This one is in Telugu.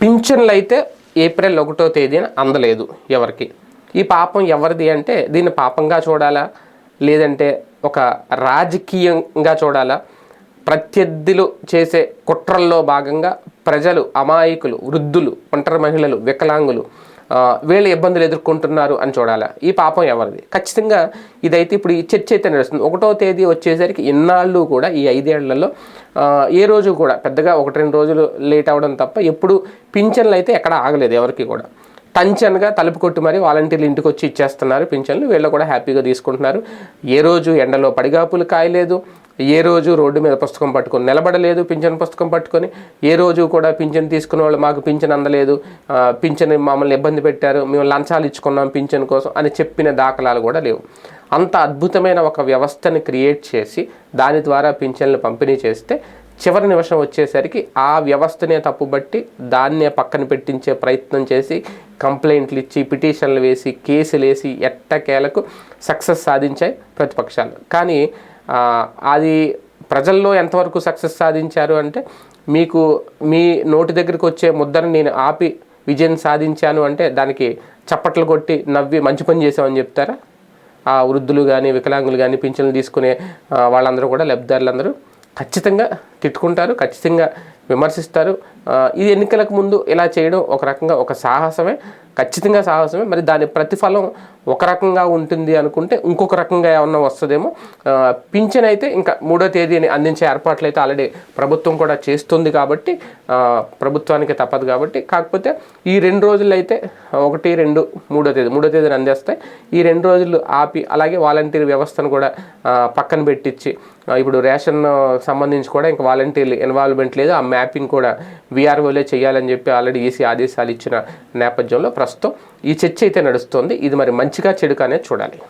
పింఛన్లు అయితే ఏప్రిల్ ఒకటో తేదీన అందలేదు ఎవరికి. ఈ పాపం ఎవరిది అంటే దీన్ని పాపంగా చూడాలా? లేదంటే ఒక రాజకీయంగా చూడాలా? ప్రత్యర్థులు చేసే కుట్రల్లో భాగంగా ప్రజలు అమాయకులు వృద్ధులు ఒంటరి మహిళలు వికలాంగులు వీళ్ళు ఇబ్బందులు ఎదుర్కొంటున్నారు అని చూడాలా? ఈ పాపం ఎవరిది? ఖచ్చితంగా ఇదైతే ఇప్పుడు ఈ చర్చ అయితే నడుస్తుంది. ఒకటో తేదీ వచ్చేసరికి ఇన్నాళ్ళు కూడా ఈ ఐదేళ్ళలో ఏ రోజు కూడా పెద్దగా ఒకటి రెండు రోజులు లేట్ అవ్వడం తప్ప ఎప్పుడు పింఛన్లు అయితే ఎక్కడ ఆగలేదు ఎవరికి కూడా. టంచన్గా తలుపు కొట్టి మరి వాలంటీర్లు ఇంటికి వచ్చి ఇచ్చేస్తున్నారు పింఛన్లు. వీళ్ళు కూడా హ్యాపీగా తీసుకుంటున్నారు. ఏ రోజు ఎండలో పడిగాపులు కాయలేదు. ఏ రోజు రోడ్డు మీద పుస్తకం పట్టుకొని నిలబడలేదు పింఛన్ పుస్తకం పట్టుకొని ఏ రోజు కూడా పింఛన్ తీసుకున్న వాళ్ళు మాకు పింఛన్ అందలేదు పింఛన్ మమ్మల్ని ఇబ్బంది పెట్టారు మేము లంచాలు ఇచ్చుకున్నాం పింఛన్ కోసం అని చెప్పిన దాఖలాలు కూడా లేవు. అంత అద్భుతమైన ఒక వ్యవస్థని క్రియేట్ చేసి దాని ద్వారా పింఛన్లు పంపిణీ చేస్తే చివరి నిమిషం వచ్చేసరికి ఆ వ్యవస్థనే తప్పుబట్టి దాన్నే పక్కన పెట్టించే ప్రయత్నం చేసి కంప్లైంట్లు ఇచ్చి పిటిషన్లు వేసి కేసులు వేసి ఎట్టకేలకు సక్సెస్ సాధించాయి ప్రతిపక్షాలు. కానీ అది ప్రజల్లో ఎంతవరకు సక్సెస్ సాధించారు అంటే మీకు మీ నోటి దగ్గరికి వచ్చే ముద్దను నేను ఆపి విజయం సాధించాను అంటే దానికి చప్పట్లు కొట్టి నవ్వి మంచి పని చేసామని చెప్తారా? ఆ వృద్ధులు కానీ వికలాంగులు కానీ పింఛన్లు తీసుకునే వాళ్ళందరూ కూడా లబ్ధిదారులందరూ ఖచ్చితంగా తిట్టుకుంటారు ఖచ్చితంగా విమర్శిస్తారు. ఇది ఎన్నికలకు ముందు ఇలా చేయడం ఒక రకంగా ఒక సాహసమే ఖచ్చితంగా సాహసమే. మరి దాని ప్రతిఫలం ఒక రకంగా ఉంటుంది అనుకుంటే ఇంకొక రకంగా ఏమన్నా వస్తుందేమో. పింఛన్ అయితే ఇంకా మూడో తేదీని అందించే ఏర్పాట్లు అయితే ఆల్రెడీ ప్రభుత్వం కూడా చేస్తుంది కాబట్టి ప్రభుత్వానికి తప్పదు కాబట్టి. కాకపోతే ఈ రెండు రోజులు అయితే ఒకటి రెండు మూడో తేదీ మూడో తేదీని అందేస్తాయి. ఈ రెండు రోజులు ఆపి అలాగే వాలంటీర్ వ్యవస్థను కూడా పక్కన పెట్టించి ఇప్పుడు రేషన్ సంబంధించి కూడా ఇంకా వాలంటీర్లు ఇన్వాల్వ్మెంట్ లేదు. ఆ మ్యాపింగ్ కూడా వీఆర్ఓలే చేయాలని చెప్పి ఆల్రెడీ ఈసీ ఆదేశాలు ఇచ్చిన నేపథ్యంలో ప్రస్తుతం ఈ చర్చ అయితే నడుస్తోంది. ఇది మరి మంచిగా చెడుగానే చూడాలి.